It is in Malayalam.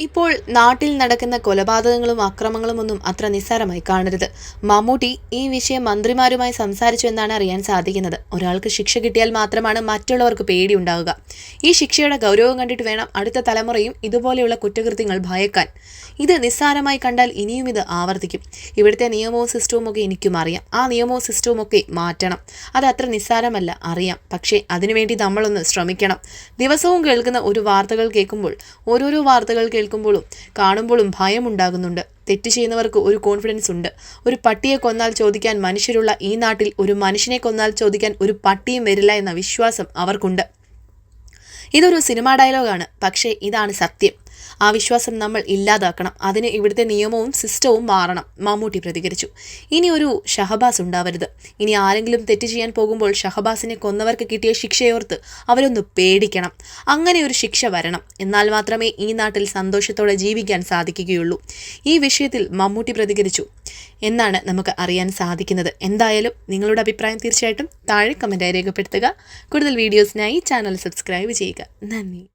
ഇപ്പോൾ നാട്ടിൽ നടക്കുന്ന കൊലപാതകങ്ങളും അക്രമങ്ങളും ഒന്നും അത്ര നിസ്സാരമായി കാണരുത്. മമ്മൂട്ടി ഈ വിഷയം മന്ത്രിമാരുമായി സംസാരിച്ചു എന്നാണ് അറിയാൻ സാധിക്കുന്നത്. ഒരാൾക്ക് ശിക്ഷ കിട്ടിയാൽ മാത്രമാണ് മറ്റുള്ളവർക്ക് പേടി ഉണ്ടാവുക ഈ ശിക്ഷയുടെ ഗൗരവം കണ്ടിട്ട് വേണം അടുത്ത തലമുറയും ഇതുപോലെയുള്ള കുറ്റകൃത്യങ്ങൾ ഭയക്കാൻ. ഇത് നിസ്സാരമായി കണ്ടാൽ ഇനിയും ഇത് ആവർത്തിക്കും. ഇവിടുത്തെ നിയമവും സിസ്റ്റവും ഒക്കെ എനിക്കും അറിയാം. ആ നിയമവും സിസ്റ്റവും ഒക്കെ മാറ്റണം. അത് അത്ര നിസ്സാരമല്ല അറിയാം. പക്ഷേ അതിനുവേണ്ടി നമ്മളൊന്ന് ശ്രമിക്കണം. ദിവസവും കേൾക്കുന്ന ഒരു വാർത്തകൾ കേൾക്കുമ്പോൾ ഓരോരോ വാർത്തകൾ കേൾക്കുമ്പോഴും കാണുമ്പോഴും ഭയമുണ്ടാകുന്നുണ്ട്. തെറ്റ് ചെയ്യുന്നവർക്ക് ഒരു കോൺഫിഡൻസ് ഉണ്ട്. ഒരു പട്ടിയെ കൊന്നാൽ ചോദിക്കാൻ മനുഷ്യരുള്ള ഈ നാട്ടിൽ ഒരു മനുഷ്യനെ കൊന്നാൽ ചോദിക്കാൻ ഒരു പട്ടിയും വരില്ല എന്ന വിശ്വാസം അവർക്കുണ്ട്. ഇതൊരു സിനിമാ ഡയലോഗാണ് പക്ഷേ ഇതാണ് സത്യം. ആ വിശ്വാസം നമ്മൾ ഇല്ലാതാക്കണം. അതിന് ഇവിടുത്തെ നിയമവും സിസ്റ്റവും മാറണം. മമ്മൂട്ടി പ്രതികരിച്ചു. ഇനി ഒരു ഷഹബാസ് ഉണ്ടാവരുത്. ഇനി ആരെങ്കിലും തെറ്റ് ചെയ്യാൻ പോകുമ്പോൾ ഷഹബാസിനെ കൊന്നവർക്ക് കിട്ടിയ ശിക്ഷയോർത്ത് അവരൊന്ന് പേടിക്കണം. അങ്ങനെ ഒരു ശിക്ഷ വരണം. എന്നാൽ മാത്രമേ ഈ നാട്ടിൽ സന്തോഷത്തോടെ ജീവിക്കാൻ സാധിക്കുകയുള്ളൂ. ഈ വിഷയത്തിൽ മമ്മൂട്ടി പ്രതികരിച്ചു. എന്നാണ് നമുക്ക് അറിയാൻ സാധിക്കുന്നത്. എന്തായാലും നിങ്ങളുടെ അഭിപ്രായം തീർച്ചയായിട്ടും താഴെ കമന്റായി രേഖപ്പെടുത്തുക. കൂടുതൽ വീഡിയോസിനായി ചാനൽ സബ്സ്ക്രൈബ് ചെയ്യുക. നന്ദി.